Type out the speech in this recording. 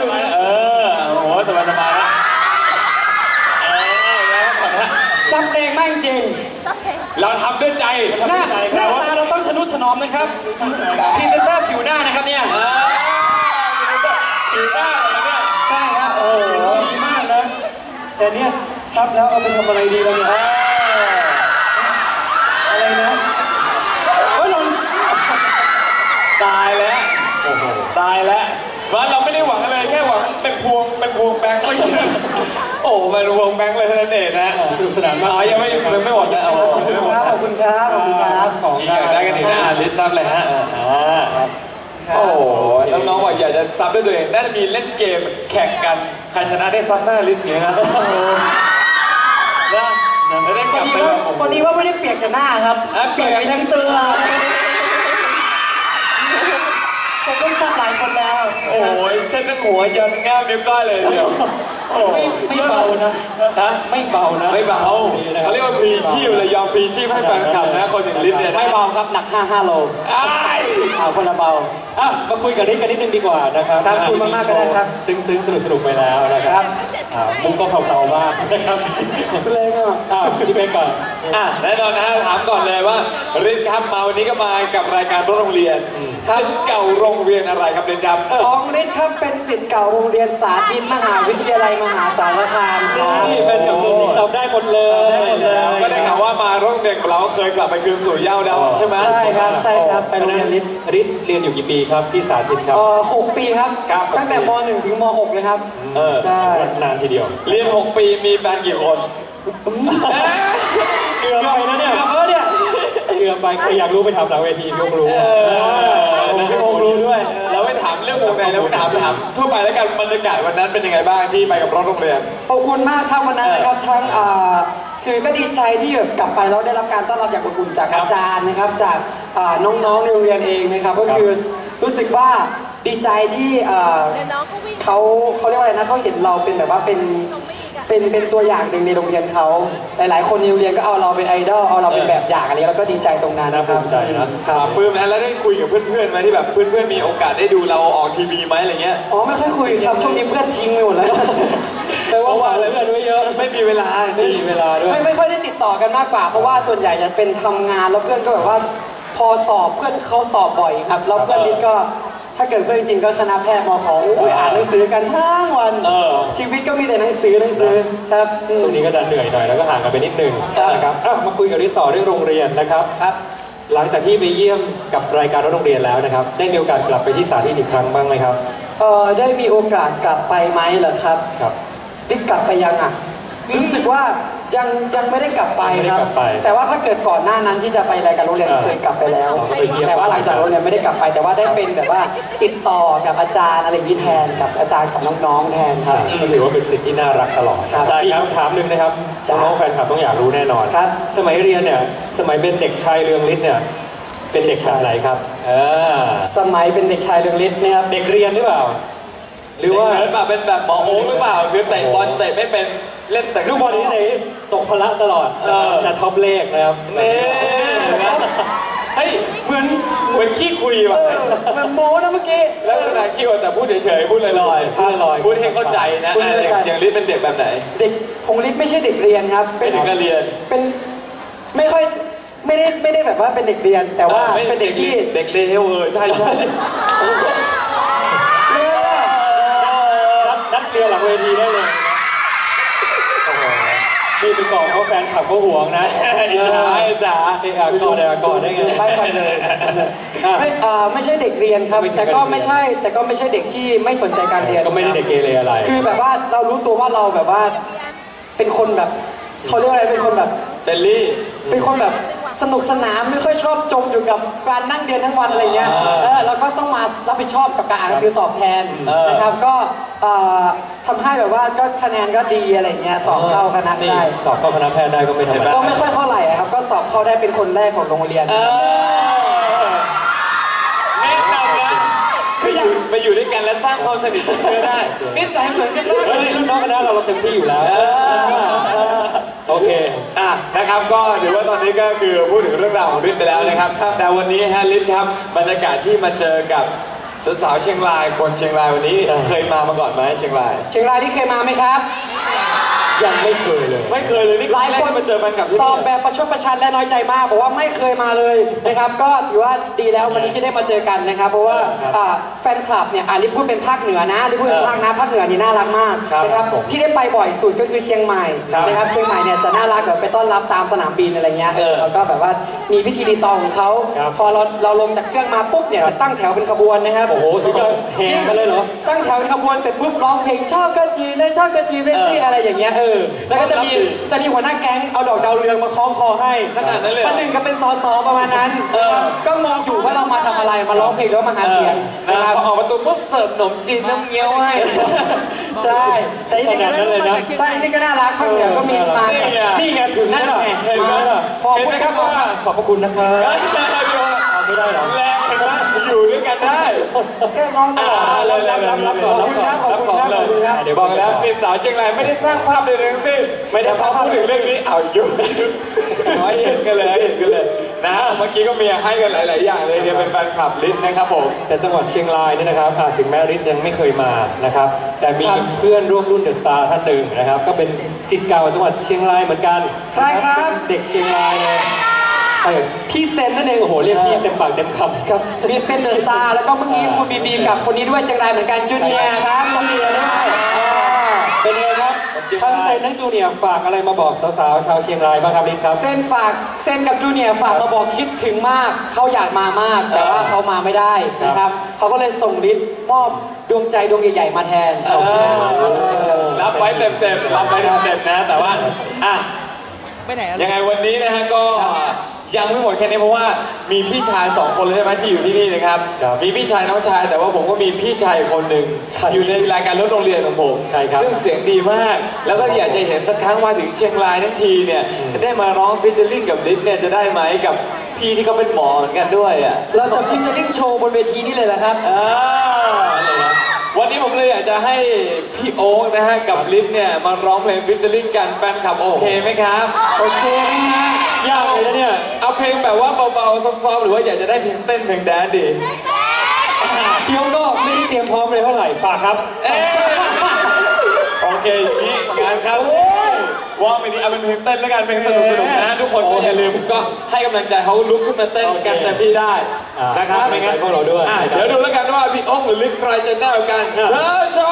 สบายนะเออโอ้โหสบายสบายนะเออแล้วก่อนนะซับแรงมากจริงเราทำด้วยใจหน้าหน้าตาเราต้องทะนุถนอมนะครับพรีเซนเตอร์ผิวหน้านะครับเนี่ยเออผิวหน้าเหรอเนี่ยใช่ครับโอ้โหดีมากนะแต่เนี่ยซับแล้วเอาไปทำอะไรดีเราเนี่ยเอออะไรนะเฮ้ยหล่นตายแล้วโอ้โหตายแล้ว ว่าเราไม่ได้หวังอะไรแค่หวังเป็นพวงเป็นพวงแบงค์ไม่ใช่โอ้เป็นพวงแบงค์เลยเท่านั้นเองนะสนุกสนานมากอ๋อยังไม่ยังไม่หมดนะเอาขอบคุณครับขอบคุณครับขอบคุณครับของได้กันอีกนะลิสซับเลยฮะอ่าโอ้น้องๆบอกอยากจะซับด้วยตัวเองน่าจะมีเล่นเกมแข่งกันใครชนะได้ซับหน้าลิสอย่างเงี้ยนะนะแล้วได้พกอลับดีไปว่าแบบพอดีว่าไม่ได้เปียกแต่หน้าครับเปียกกไปทั้งตัว ผมต้องซับหลายคนแล้ว โอ้ยเช่นนั้นหัวยันง่ามนิ้วก้อยเลยเดียวโอ้ไม่ไม่เบานะฮะไม่เบานะไม่เบาเขาเรียกว่าพรีชีพเลยยอมพรีชีพให้แฟนคลับนะคนอย่างลิสเนี่ยนะไม่เบาครับหนัก 5 5โลอ้ายเอาคนละเบาอะมาคุยกับนิดกันนิดนึงดีกว่านะครับครับคุยมากๆก็ได้ครับ ซึ้งซึ้งสนุกสนุกๆไปแล้วนะครับอ่ามุกก็เผาๆมากนะครับเลยก็อ่าพี่เป๊กก่อนอะแน่นอนนะฮะถามก่อนเลยว่ารินครับมาวันนี้ก็มากับรายการรถโรงเรียน สิทธิ์เก่าโรงเรียนอะไรครับรินครับของฤทธิ์ครับเป็นสิทธิ์เก่าโรงเรียนสาธิตมหาวิทยาลัยมหาสารคามครับ นี่แฟนกับตัวจริงตอบได้หมดเลยได้หมดเลย ก็ได้ข่าวว่ามารถโรงเรียนของเราเคยกลับไปคืนสู่เหย้าแล้วใช่ไหมใช่ครับใช่ครับไปโรงเรียนฤทธิ์ ฤทธิ์เรียนอยู่กี่ปีครับที่สาธิตครับ เอ่อหกปีครับ ครับ ตั้งแต่ม .1 ถึงม .6 เลยครับ เออใช่ นานทีเดียว เรียน 6 ปีมีแฟนกี่คนเกือบไปนะเนี่ยเออเนี่ย เกือบไปใครอยากรู้ไปถามหลังเวทีพี่โอ๊ครู้ เออ พี่โอ๊ครู้ด้วย เราไม่ถามเรื่องวงในเราไม่ถามถามทั่วไปแล้วกันบรรยากาศวันนั้นเป็นยังไงบ้างที่ไปกับรถโรงเรียน อบอุ่นมากครับวันนั้นนะครับทั้งอ่าคือก็ดีใจที่แบบกลับไปแล้วได้รับการต้อนรับอย่างอบอุ่นจากอาจารย์นะครับ จากอ่าน้องๆในโรงเรียนเองนะครับ ก็คือรู้สึกว่าดีใจที่อ่าเดี๋ยวน้องก็วิ่งเขาเขาเรียกว่าอะไรนะเขาเห็นเราเป็นแบบว่าเป็น เป็นเป็นตัวอย่างหนึ่งในโรงเรียนเขาหลาย ๆ คนในโรงเรียนก็เอาเราเป็นไอดอลเอาเราเป็นแบบอย่างอะไรแล้วก็ดีใจตรงนั้นนะครับน่าภูมิใจนะครับปลื้มนะแล้วได้คุยกับเพื่อนๆไหมที่แบบเพื่อนๆมีโอกาสได้ดูเราออกทีวีไหมอะไรเงี้ยอ๋อไม่ค่อยคุยครับช่วงนี้เพื่อนทิ้งไปหมดแล้วแต่เพว่าราะว่าอะไรเพื่อนไว้เยอะไม่มีเวลาไม่มีเวลาด้วย ไม่ไม่ค่อยได้ติดต่อกันมากกว่า เพราะว่าส่วนใหญ่จะเป็นทำงานแล้วเพื่อนก็แบบว่า พอสอบเพื่อนเขาสอบบ่อยครับแล้วเพื่อนนี่ก็ ถ้าเกิดเพื่อนจริงๆก็คณะแพทย์มขออุ้ยอ่านหนังสือกันทั้งวัน เออ ชีวิตก็มีแต่หนังสือหนังสือครับอืม ช่วงนี้ก็จะเหนื่อยหน่อยแล้วก็ห่างกันไปนิดนึงครับ นะครับอะมาคุยกับฤทธิ์ต่อเรื่องโรงเรียนนะครับ ครับ หลังจากที่ไปเยี่ยมกับรายการรถโรงเรียนแล้วนะครับ ได้มีโอกาสกลับไปที่สาธิตอีกครั้งบ้างไหมครับ เออได้มีโอกาสกลับไปไหมเหรอครับ ครับ ได้กลับไปยังอะ รู้สึกว่า ยังยังไม่ได้กลับไปไม่ได้ครับกลับไปแต่ว่าถ้าเกิดก่อนหน้านั้นที่จะไปรายการโรงเรียนเออเคยกลับไปแล้วอ๋อไปเยี่ยมแต่ว่าหลังจากโรงเรียนไม่ได้กลับไป แต่ว่าได้เป็นแบบว่าติดต่อกับอาจารย์อะไรอย่างนี้แทนกับอาจารย์กับน้องๆแทนครับก็ถือว่าเป็นสิ่งที่น่ารักตลอดครับใช่ครับคำถามหนึ่งนะครับจ้ะน้องๆแฟนคลับต้องอยากรู้แน่นอนครับสมัยเรียนเนี่ยสมัยเป็นเด็กชายเรืองฤทธิ์เนี่ยเป็นเด็กแบบไหนครับเออสมัยเป็นเด็กชายเรืองฤทธิ์นะครับเด็กเรียนหรือเปล่า หรือว่าเหมือนแบบเป็นแบบหมอโอ๊คหรือเปล่าคือเตะบอลเตะไม่เป็นเล่นแต่ลูกบอลที่ไหน ตกพละตลอดเออ แต่ท็อปเลขนะครับเน่นะเฮ้ยเหมือนเหมือนขี้คุยเอว่ะอมันโม้นะเมื่อกี้ลักษณะขี้คุยแต่พูดเฉยๆพูดลอยพูดลอยๆพูดให้เข้าใจนะพูดให้อะเข้าใจ อย่างลิศเป็นเด็กแบบไหน เด็กของฤทธิ์ไม่ใช่เด็กเรียนครับไม่ถึงกับเรียน เป็นไม่ค่อยไม่ได้ไม่ได้แบบว่าเป็นเด็กเรียน แต่ว่าออไม่เป็นเด็กที่เด็กเลวเออใช่ใช่เรียนอะนัดนัดเคลียร์หลังเวทีได้เลยโอ้โห นี่ไปก่อนเขาแฟนขับเขาห่วงนะใช่จ๋าเอกอากอดเอกอากอดได้ไงใช่ใช่เลยไม่เอ่อไม่ใช่เด็กเรียนครับไม่ใช่แต่ก็เด็กเรียนไม่ใช่ แต่ก็ไม่ใช่เด็กที่ไม่สนใจการเรียนก็ไม่ได้เด็กเกเรอะไร คือแบบว่าเรารู้ตัวว่าเราแบบว่า เป็นคนแบบเขาเรียกว่าอะไรเป็นคนแบบเฟลลี่เป็นคนแบบ สนุกสนานไม่ค่อยชอบจมอยู่กับการนั่งเรียนทั้งวันอะไรเงี้ยอ่าเออแล้วก็ต้องมารับผิดชอบกับการอ่านหนังสือสอบแทนเออนะครับก็เอ่อทำให้แบบว่าก็คะแนนก็ดีอะไรเงี้ยสอบเข้าคณะนี่ได้สอบเข้าคณะแพทย์ได้ก็ไม่ธรรมดาก็ไม่ค่อยเท่าไหร่อะครับก็สอบเข้าได้เป็นคนแรกของโรงเรียนเออแนะนำนะไปอยู่ไปอยู่ด้วยกันแล้วสร้างความสนิทชิดเชื้อได้นิสัยเหมือนกันมากเฮ้เลยยรุ่นน้องคณะเราเราเต็มที่อยู่แล้วโอเค อะนะครับก็ถือว่าตอนนี้ก็คือพูดถึงเรื่องราวของฤทธิ์ไปแล้วนะครับแต่วันนี้ฮะฤทธิ์ครับบรรยากาศที่มาเจอกับสาวๆเชียงรายคนเชียงรายวันนี้ใช่เคยมามาก่อนไหมเชียงราย เชียงรายที่เคยมาไหมครับ ยังไม่เคยเลย ไม่เคยเลยนี่หลายแรกคนที่มาเจอแฟนคลับที่ตนี่อบแบบประชดประชันและน้อยใจมากบอกว่าไม่เคยมาเลยนะครับ ก็ถือว่าดีแล้ววันนี้ที่ได้มาเจอกันนะครับ เพราะว่าอ่าแฟนคลับเนี่ยอ่านี่พูดเป็นภาคเหนือนะนี่พูดเป็นภาคนะภาคเหนือนี่น่ารักมากครับนะครับที่ได้ไปบ่อยสุดก็คือเชียงใหม่ครับนะครับเชียงใหม่เนี่ยจะน่ารักแบบไปต้อนรับตามสนามบินอะไรเงี้ยเออแล้วก็แบบว่ามีพิธีรีตองของเขาครับพอเราเราลงจากเครื่องมาปุ๊บเนี่ยจะตั้งแถวเป็นขบวนนะครับโอ้โหถึงกับแห่กันเลยเหรอตั้งแถวเป็นขบวนเสร็จปุ๊บร้องเพลงชอบกันจีเลยชอบกันจีเลยสิเออออะไรอย่างเงี้ยเออแล้วก็จะมีครับจะมีหัวหน้าแก๊งเอาดอกดาวเรืองมาคล้องคอให้ขนาดนั้นเลยเหรอ ประหนึ่งก็เป็นสอสอประมาณนั้นเออ ก็งงอยู่ว่าเรามาทำอะไรมาร้องเพลงหรือว่ามาหาเสียงนะนะคครัรับบพอออกประตูปุ๊บเสิร์ฟขนมจีนน้ำเงี้ยวให้ ใช่แต่จริงๆขนาดนั้นเลยนะใช่นี่ก็น่ารักภาคเหนือก็มีมานี่ไง นี่ไงถึงนั่นไงเห็นไหมมาพอเห็นพูไหมดครับว่าขอบพระคุณนะครับเอาไม่ได้เหรอแรงเห็นไหม อยู่ด้วยกันได้แกล้งน้องตลอดอ่าเลยเลยรับรับก่อนขอบคุณครับขอบคุณครับเลขอบคุณครับเดี๋ยวบอกแล้วนี่สาวเชียงรายไม่ได้สร้างภาพใดๆทั้งสิ้นไม่ได้พอพูดถึงเรื่องนี้เอาอยู่น้อยเห็นกันเลยเห็นกันเลยนะเมื่อกี้ก็มีให้กันหลาย ๆ อย่างเลยเนี่ยเป็นแฟนคลับลิศนะครับผมแต่จังหวัดเชียงรายเนี่ยนะครับอ่าถึงแม้ฤทธิ์ยังไม่เคยมานะครับแต่มีครับเพื่อนร่วมรุ่นเดอะสตาร์ท่านหนึ่งนะครับก็เป็นสิทธิ์เก่าจังหวัดเชียงรายเหมือนกันใครครับเด็กเชียงรายเลยใคร เอ่ยพี่เซนนั่นเองโอ้โหเรียกพี่เต็มปากเต็มคำครับมีเซนเดอร์สตาร์แล้วก็เมื่อกี้คุณบีบีกับคนนี้ด้วยเชียงรายเหมือนกันจูเนียร์ครับจูเนียร์ด้วยอ่าเป็นยังไงครับเชียงรายทั้งเซนทั้งจูเนียร์ฝากอะไรมาบอกสาวๆชาวเชียงรายบ้างครับฤทธิ์ครับเซนฝากเซนกับจูเนียร์ฝากมาบอกคิดถึงมาก เขาอยากมามาก แต่ว่าเขามาไม่ได้นะครับเขาก็เลยส่งลิสต์มอบดวงใจดวงใหญ่ๆมาแทนเออรับไว้เต็มๆรับไว้เต็มๆนะ แต่ว่าอะไปไหนอะยังไงวันนี้นะฮะก็ ยังไม่หมดแค่นี้เพราะว่ามีพี่ชายสองคนเลยใช่ไหมที่อยู่ที่นี่นะครับ ครับมีพี่ชายน้องชาย แต่ว่าผมก็มีพี่ชายอีกคนหนึ่งใครอยู่ในรายการรถโรงเรียนของผมใครครับซึ่งเสียงดีมาก แล้วก็อยากจะเห็นสักครั้งมาถึงเชียงรายทั้งทีเนี่ยจะได้มาร้องฟิชเชอร์ลิงกับลิศเนี่ยจะได้ไหมกับพี่ที่เขาเป็นหมอเหมือนกันด้วยอะเราจะฟิชเชอร์ลิงโชว์บนเวทีนี่เลยเหรอครับอ่า วันนี้ผมเลยอยากจะให้พี่โอ๊คนะฮะกับลิศเนี่ยมาร้องเพลงฟิชเชอร์ลิงกันแฟนคลับโอเคไหมครับโอเคไหมฮะยากเลยนะเนี่ยเอาเพลงแบบว่าเบาๆซอฟๆหรือว่าอยากจะได้เพลงเต้นเพลงแดนซ์ดีพี่ยงก็ไม่ได้เตรียมพร้อมเลยเท่าไหร่ฝากครับเอ้ยโอเคอย่างนี้งานครับ ว่าไม่ดีเอาเป็นเพลงเต้นแล้วกันเพลงสนุกสนุกๆนะทุกคนก็อย่าลืมก็ให้กำลังใจเขาลุกขึ้นมาเต้นกันเต็มที่ได้อ่านนะครับให้กำลังใจพวกเราด้วยอะเดี๋ยวดูแล้วกันว่าพี่โอ๊คหรือลิฟใครจะได้กว่ากันครับเชิญชม